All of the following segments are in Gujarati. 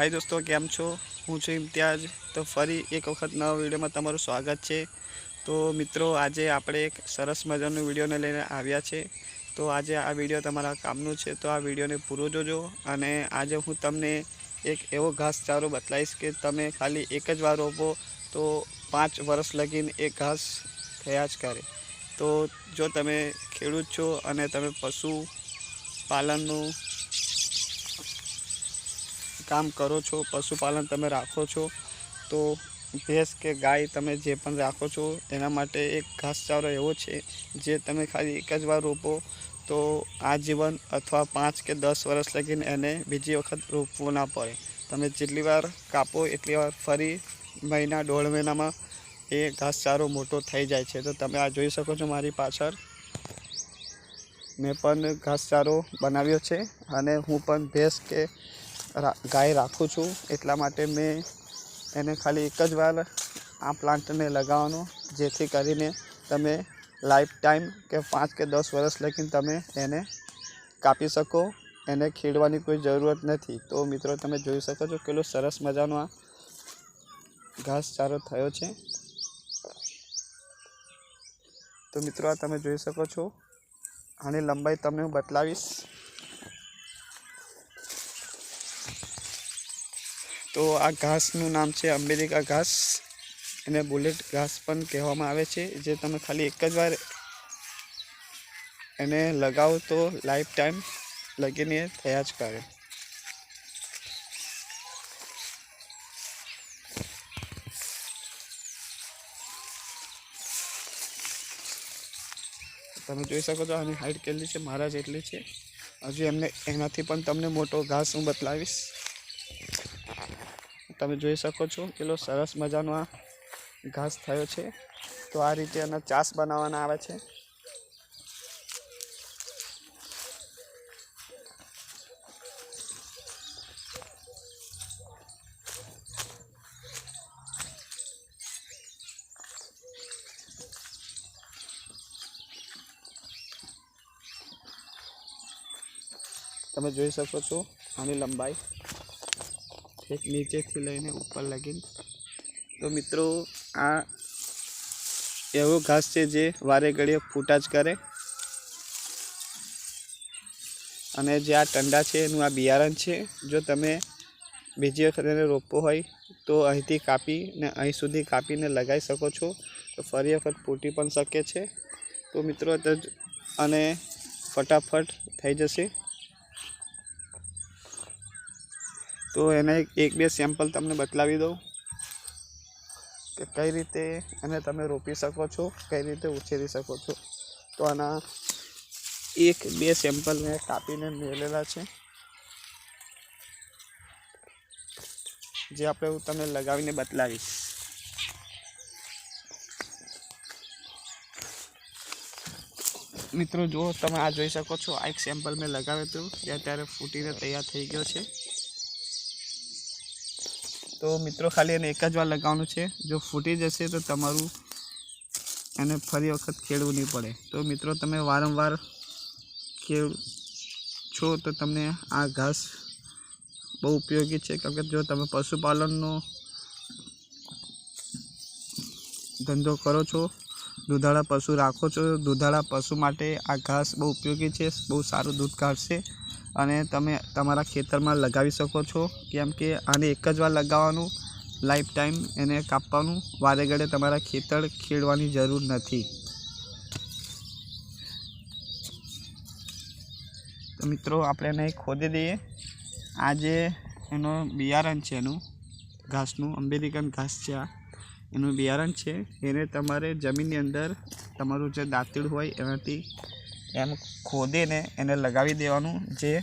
હાય દોસ્તો, કેમ છો? હું છું ઇમ્તિયાજ તો ફરી એક વખત નવા વિડીયોમાં તમારું સ્વાગત છે. તો મિત્રો, આજે આપણે એક સરસ મજાનો વિડીયોને લઈને આવ્યા છે. તો આજે આ વીડિયો તમારા કામનું છે, તો આ વિડીયોને પૂરો જોજો અને આજે હું તમને એક એવો ઘાસચારો બતલાવીશ કે તમે ખાલી એક જ વાર રોપો તો પાંચ વર્ષ લગીને એ ઘાસ થયા જ કરે. તો જો તમે ખેડૂત છો અને તમે પશુ પાલનનું કામ કરો છો, પશુપાલન તમે રાખો છો, તો ભેંસ કે ગાય તમે જે પણ રાખો છો એના માટે એક ઘાસચારો એવો છે, જે તમે ખાલી એક જ વાર રોપો, તો આજીવન અથવા પાંચ કે દસ વર્ષ લગીને એને બીજી વખત રોપવું ના પડે. તમે જેટલી વાર કાપો, એટલી વાર ફરી મહિના, દોઢ મહિનામાં એ ઘાસચારો મોટો થઈ જાય છે. તો તમે આ જોઈ શકો છો મારી પાછળ. મેં પણ ઘાસચારો બનાવ્યો છે અને હું પણ ભેંસ કે ગાય રાખું છું. એટલા માટે મેં એને ખાલી એક જ વાર આ પ્લાન્ટને લગાવવાનો, જેથી કરીને તમે લાઈફ ટાઈમ કે પાંચ કે દસ વર્ષ લગીને તમે એને કાપી શકો. એને ખેડવાની કોઈ જરૂરત નથી. તો મિત્રો, તમે જોઈ શકો છો કેટલો સરસ મજાનો આ ઘાસચારો થયો છે. તો મિત્રો, આ તમે જોઈ શકો છો. આની લંબાઈ તમને હું બતલાવીશ તો આ ઘાસનું નામ છે અમેરિકા ઘાસ. એને બુલેટ ઘાસ પણ કહેવામાં આવે છે. જે તમે ખાલી એક જ વાર એને લગાવો તો લાઈફ ટાઈમ લગીને થયા જ કરે. તમે જોઈ શકો છો આની હાઈટ કેટલી છે? મારા જેટલી છે. હજુ એમને એનાથી પણ તમને મોટો ઘાસ હું બતલાવીશ તમે જોઈ શકો છો કેટલો સરસ મજાનો આ ઘાસ થયો છે. તો આ રીતે એના ચાસ બનાવવાના આવે છે. તમે જોઈ શકો છો આની લંબાઈ. એક નીચેથી લઈને ઉપર લગીને. તો મિત્રો, આ એવો ઘાસ છે જે વારે ઘડીએ ફૂટા જ કરે. અને જે આ ટંડા છે, એનું આ બિયારણ છે. જો તમે બીજી વખત એને રોપવો હોય, તો અહીંથી કાપીને અહીં સુધી કાપીને લગાવી શકો છો. તો ફરી વખત ફૂટી પણ શકે છે. તો મિત્રો અને ફટાફટ થઈ જશે. તો એને એક બે સેમ્પલ તમને બતલાવી દઉં કે કઈ રીતે એને તમે રોપી શકો છો, કઈ રીતે ઉછેરી શકો છો. તો આના એક બે સેમ્પલ મેં કાપીને મેળેલા છે. જે આપણે હું તમને લગાવીને બતલાવીશ. મિત્રો, જો તમે આ જોઈ શકો છો, આ એક સેમ્પલ મેં લગાવ્યું હતું, જે અત્યારે ફૂટીને તૈયાર થઈ ગયો છે. તો મિત્રો ખાલી એને એક જ વાર લગાવવાનું છે. જો ફૂટી જશે તો તમારું એને ફરી વખત ખેડવું નહીં પડે. તો મિત્રો તમે વારંવાર ખેડ છો તો તમને આ ઘાસ બહુ ઉપયોગી છે. કેમ કે જો તમે પશુપાલનનો ધંધો કરો છો, દૂધાળા પશુ રાખો છો, દૂધાળા પશુ માટે આ ઘાસ બહુ ઉપયોગી છે, બહુ સારું દૂધ કાઢશે. અને તમે તમારા ખેતરમાં લગાવી શકો છો. કેમ કે આને એક જ વાર લગાવવાનું લાઈફ ટાઈમ એને કાપવાનું. વારે ઘડે તમારા ખેતર ખેડવાની જરૂર નથી. તો મિત્રો, આપણે એને ખોદી દઈએ. આ જે એનો બિયારણ છે એનું, ઘાસનું. અમેરિકન ઘાસ છે આ. એનું બિયારણ છે. એને તમારે જમીનની અંદર તમારું જે દાંતેડું હોય એનાથી એમ ખોદીને એને લગાવી દેવાનું જે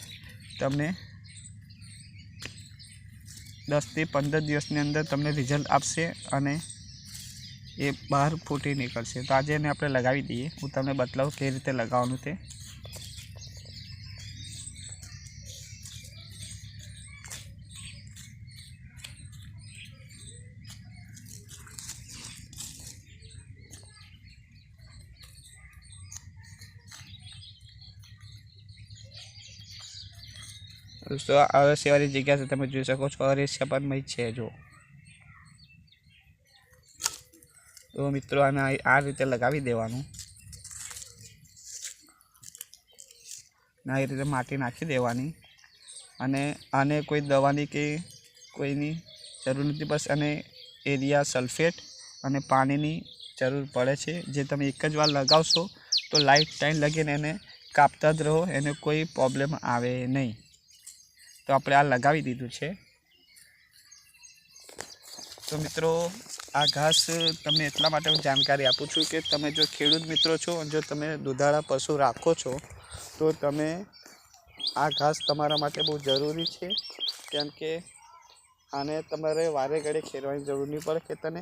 તમને દસથી પંદર દિવસની અંદર તમને રિઝલ્ટ આપશે અને એ બહાર ફૂટી નીકળશે. તો આજે એને આપણે લગાવી દઈએ. હું તમને બતાવું કઈ રીતે લગાવવાનું તે. દોસ્તો અરસિયાવાળી જગ્યા છે, તમે જોઈ શકો છો અરસિયા પણ મય છે, જો. તો મિત્રો, આને આ- રીતે લગાવી દેવાનું. આ રીતે માટી નાખી દેવાની. અને આને કોઈ દવાની કે કોઈની જરૂર નથી, બસ અને એરિયા, સલ્ફેટ અને પાણીની જરૂર પડે છે. જે તમે એક જ વાર લગાવશો, તો લાઈફ ટાઈમ લગીને એને કાપતા જ રહો, એને કોઈ પ્રોબ્લેમ આવે નહીં. તો આપણે આ લગાવી દીધું છે. તો મિત્રો, આ ઘાસ તમને એટલા માટે હું જાણકારી આપું છું કે તમે જો ખેડૂત મિત્રો છો અને જો તમે દુધાળા પશુ રાખો છો, તો તમે આ ઘાસ તમારા માટે બહુ જરૂરી છે. કેમ કે આને તમારે વારે ઘડે ખેરવાની જરૂર નહીં પડે કે તને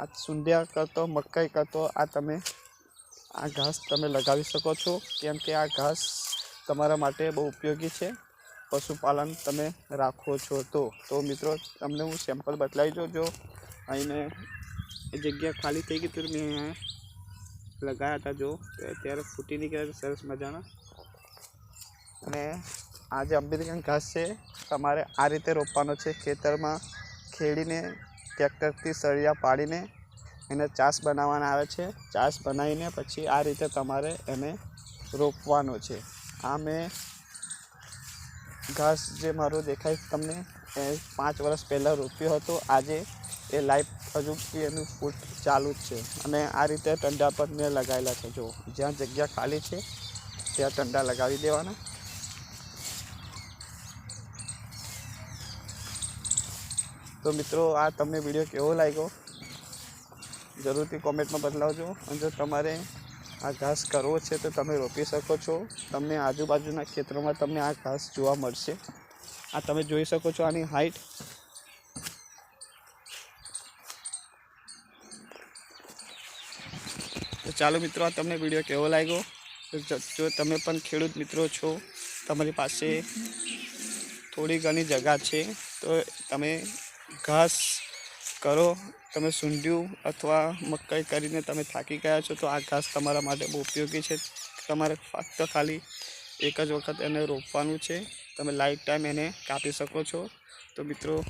આ સુંઢિયા કરતો, મકાઈ કરતો, આ તમે આ ઘાસ તમે લગાવી શકો છો. કેમ કે આ ઘાસ તમારા માટે બહુ ઉપયોગી છે. પશુપાલન તમે રાખો છો તો. તો મિત્રો, તમને હું સેમ્પલ બતલાવી દઉં. જો અહીંને એ જગ્યા ખાલી થઈ ગઈ તો મેં લગાવ્યા હતા જો. તો અત્યારે ફૂટી નીકળ્યા સરસ મજાના. અને આ જે અમેરિકન ઘાસ છે. તમારે આ રીતે રોપવાનો છે. ખેતરમાં ખેડીને, ટ્રેક્ટરથી સળિયા પાડીને એને ચાસ બનાવવાના આવે છે. ચાસ બનાવીને પછી આ રીતે તમારે એને રોપવાનો છે. આ મેં ઘાસ જે મારું દેખાય તમને, એ પાંચ વર્ષ પહેલાં રોપ્યો હતો. આજે એ લાઈફ હજુ એનું ફૂટ ચાલુ જ છે. અને આ રીતે ટંડા પર મેં લગાવેલા છે. જો, જ્યાં જગ્યા ખાલી છે, ત્યાં ટંડા લગાવી દેવાના. તો મિત્રો, આ તમને વીડિયો કેવો લાગ્યો? જરૂરથી કોમેન્ટમાં બદલાવજો. અને જો તમારે આ ઘાસ કરવો છે તો તમે રોપી શકો છો. તમને આજુબાજુના ખેતરોમાં તમને આ ઘાસ જોવા મળશે. આ તમે જોઈ શકો છો આની હાઈટ તો ચાલો મિત્રો, આ તમને વીડિયો કેવો લાગ્યો? જો તમે પણ ખેડૂત મિત્રો છો, તમારી પાસે થોડી ઘણી જગા છે, તો તમે ઘાસ કરો તમે સૂંઢ્યું અથવા મકાઈ કરીને તમે થાકી ગયા છો, તો આ ઘાસ તમારા માટે બહુ ઉપયોગી છે. તમારે ફક્ત ખાલી એક જ વખત એને રોપવાનું છે. તમે લાઈફ ટાઈમ એને કાપી શકો છો. તો મિત્રો,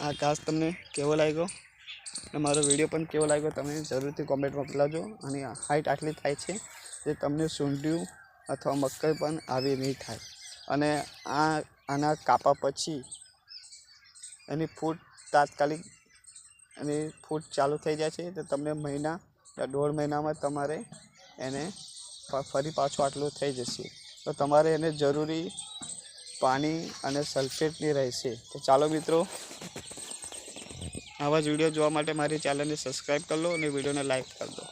આ ઘાસ તમને કેવો લાગ્યો? અને મારો વીડિયો પણ કેવો લાગ્યો, તમે જરૂરથી કોમેન્ટમાં બદલાવજો અને હાઈટ આટલી થાય છે જે તમને સૂંઢ્યું અથવા મકાઈ પણ આવી નહીં થાય. અને આ, આના કાપા પછી એની ફૂટ તાત્કાલિક એની ફૂટ ચાલુ થઈ જાય છે, તો તમને મહિના યા દોઢ મહિનામાં તમારે એને ફરી પાછું આટલું થઈ જશે. તો તમારે એને જરૂરી પાણી અને સલ્ફેટની રહેશે. તો ચાલો મિત્રો, આવા જ વીડિયો જોવા માટે મારી ચેનલને સબસ્ક્રાઈબ કરી લો અને વિડીયોને લાઈક કરી દો.